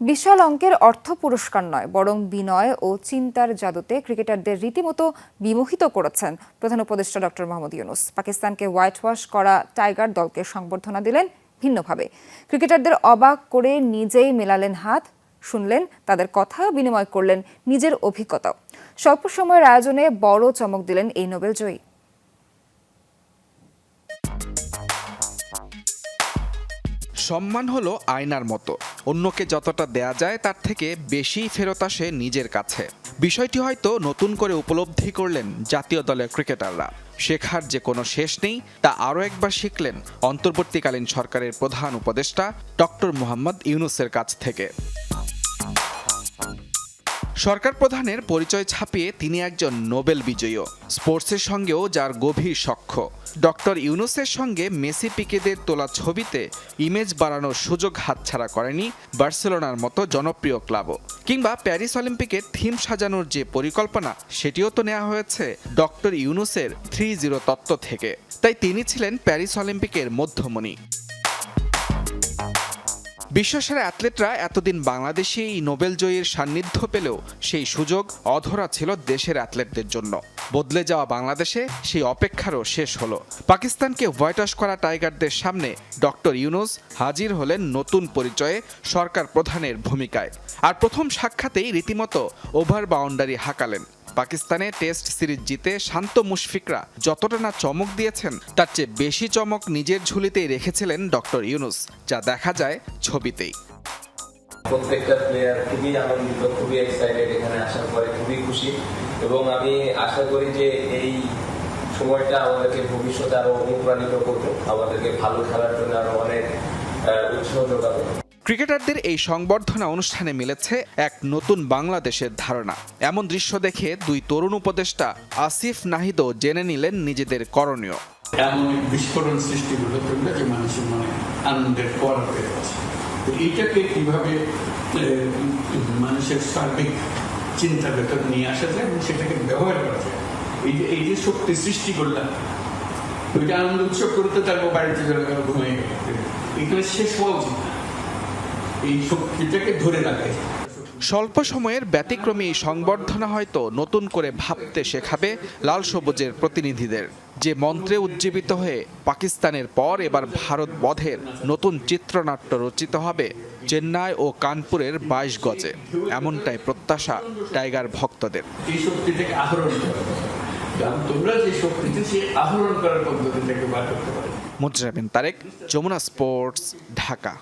বিশাল অঙ্কের অর্থ পুরস্কার নয়, বরং বিনয় ও চিন্তার জাদুতে ক্রিকেটারদের রীতিমতো বিমোহিত করেছেন প্রধান উপদেষ্টা ডক্টর মোহাম্মদ ইউনুস। পাকিস্তানকে হোয়াইট ওয়াশ করা টাইগার দলকে সংবর্ধনা দিলেন ভিন্নভাবে। ক্রিকেটারদের অবাক করে নিজেই মেলালেন হাত, শুনলেন তাদের কথা, বিনিময় করলেন নিজের অভিজ্ঞতাও। স্বল্প সময়ের আয়োজনে বড় চমক দিলেন এই নোবেল জয়ী। সম্মান হলো আয়নার মতো। অন্যকে যতটা দেয়া যায় তার থেকে বেশি ফেরত আসে নিজের কাছে। বিষয়টি হয়তো নতুন করে উপলব্ধি করলেন জাতীয় দলের ক্রিকেটাররা। শেখার যে কোনো শেষ নেই, তা আরও একবার শিখলেন অন্তর্বর্তীকালীন সরকারের প্রধান উপদেষ্টা ডক্টর মোহাম্মদ ইউনুসের কাছ থেকে। সরকার প্রধানের পরিচয় ছাপিয়ে তিনি একজন নোবেল বিজয়ীও স্পোর্টসের সঙ্গেও যার গভীর সখ্য। ডক্টর ইউনুসের সঙ্গে মেসি পিকেদের তোলা ছবিতে ইমেজ বাড়ানোর সুযোগ হাতছাড়া করেনি বার্সেলোনার মতো জনপ্রিয় ক্লাবও। কিংবা প্যারিস অলিম্পিকের থিম সাজানোর যে পরিকল্পনা, সেটিও তো নেওয়া হয়েছে ডক্টর ইউনুসের থ্রি জিরো তত্ত্ব থেকে। তাই তিনি ছিলেন প্যারিস অলিম্পিকের মধ্যমণি। বিশ্বসেরা অ্যাথলেটরা এতদিন বাংলাদেশে এই নোবেল জয়ীর সান্নিধ্য পেলেও সেই সুযোগ অধরা ছিল দেশের অ্যাথলেটদের জন্য। বদলে যাওয়া বাংলাদেশে সেই অপেক্ষারও শেষ হলো। পাকিস্তানকে হোয়াইট করা টাইগারদের সামনে ডক্টর ইউনুস হাজির হলেন নতুন পরিচয়ে সরকার প্রধানের ভূমিকায়। আর প্রথম সাক্ষাতেই রীতিমতো ওভার বাউন্ডারি হাঁকালেন। পাকিস্তানে টেস্ট সিরিজ জিতে শান্ত মুশফিকরা যতটা না চমক দিয়েছেন, তার চেয়ে বেশি চমক নিজের ঝুলিতেই রেখেছিলেন ডক্টর ইউনুস, যা দেখা যায় ছবিতেই। প্রত্যেকটা প্লেয়ার খুবই আনন্দিত, খুবই এক্সাইটেড এখানে আসার পরে, খুবই খুশি। এবং আমি আশা করি যে এই সময়টা আমাদেরকে ভবিষ্যতে আরও অনুপ্রাণিত করবে, আমাদেরকে ভালো খেলার জন্য আরও অনেক উৎসাহ যোগাবে। ক্রিকেটারদের এই সংবর্ধনা অনুষ্ঠানে মিলেছে এক নতুন বাংলাদেশের ধারণা। এমন দৃশ্য দেখে দুই তরুণ উপদেষ্টা আসিফ নাহিদও জেনে নিলেন নিজেদের করণীয়। এমন বিস্ফোরণ সৃষ্টি হবে যে মানুষের মনে আনন্দের তো এইটাকে মানুষের সার্বিক চিন্তা ভেতর নিয়ে আসা যায় এবং সেটাকে ব্যবহার করা যায়? এই যে এই যে শক্তি সৃষ্টি করলাম, ওইটা আনন্দ উৎসব করতে থাকব বাড়িতে চলে গেল, ঘুমিয়ে গেল। শেষ হওয়া উচিত না। এই শক্তিটাকে ধরে রাখে। স্বল্প সময়ের ব্যতিক্রমী সংবর্ধনা হয়তো নতুন করে ভাবতে শেখাবে লাল সবুজের প্রতিনিধিদের। যে মন্ত্রে উজ্জীবিত হয়ে পাকিস্তানের পর এবার ভারত বধের নতুন চিত্রনাট্য রচিত হবে চেন্নাই ও কানপুরের বাইশ গজে। এমনটাই প্রত্যাশা টাইগার ভক্তদের। এই শক্তিটাকে আহরণ তোমরা যে শক্তিতে সেই আহরণ করার পদ্ধতিটাকে বার করতে পারো। মুজরাবিন তারেক যমুনা স্পোর্টস ঢাকা।